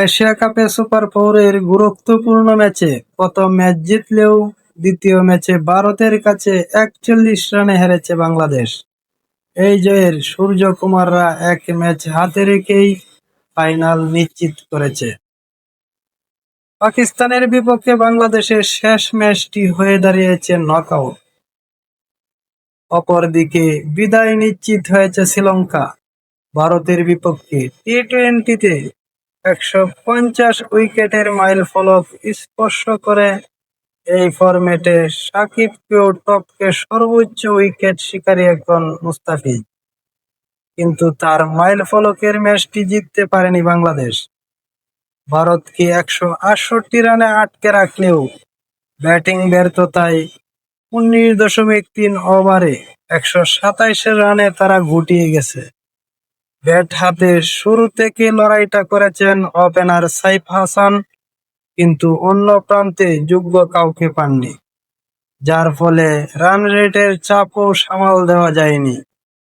Asia কাপে super ফোরের গুরুত্বপূর্ণ ম্যাচে প্রথম ম্যাচ জিতলেও দ্বিতীয় ম্যাচে ভারতের কাছে একচল্লিশ রানে হেরেছে বাংলাদেশ। এই জয়ের সূর্যকুমাররা এক ম্যাচ হাতে রেখেই ফাইনাল নিশ্চিত করেছে। পাকিস্তানের বিপক্ষে বাংলাদেশের শেষ ম্যাচটি হয়ে দাঁড়িয়েছে নকআউট। অপরদিকে বিদায় নিশ্চিত হয়েছে শ্রীলঙ্কা। ভারতের বিপক্ষে টি টোয়েন্টিতে একশো পঞ্চাশ উইকেটের মাইলফলক স্পর্শ করে এই ফরম্যাটে সাকিবকেও টপকে সর্বোচ্চ উইকেট শিকারী এখন মুস্তাফিজ। কিন্তু তার মাইলফলকের ম্যাচটি জিততে পারেনি বাংলাদেশ। ভারতকে একশো আটষট্টি রানে আটকে রাখলেও ব্যাটিং ব্যর্থতায় উনিশ দশমিক তিন ওভারে একশো সাতাইশ রানে তারা গুটিয়ে গেছে। ব্যাট হাতে শুরু থেকে লড়াইটা করেছেন ওপেনার সাইফ হাসান, কিন্তু অন্য প্রান্তে যোগ্য কাউকে পাননি, যার ফলে রান রেটের চাপও সামাল দেওয়া যায়নি।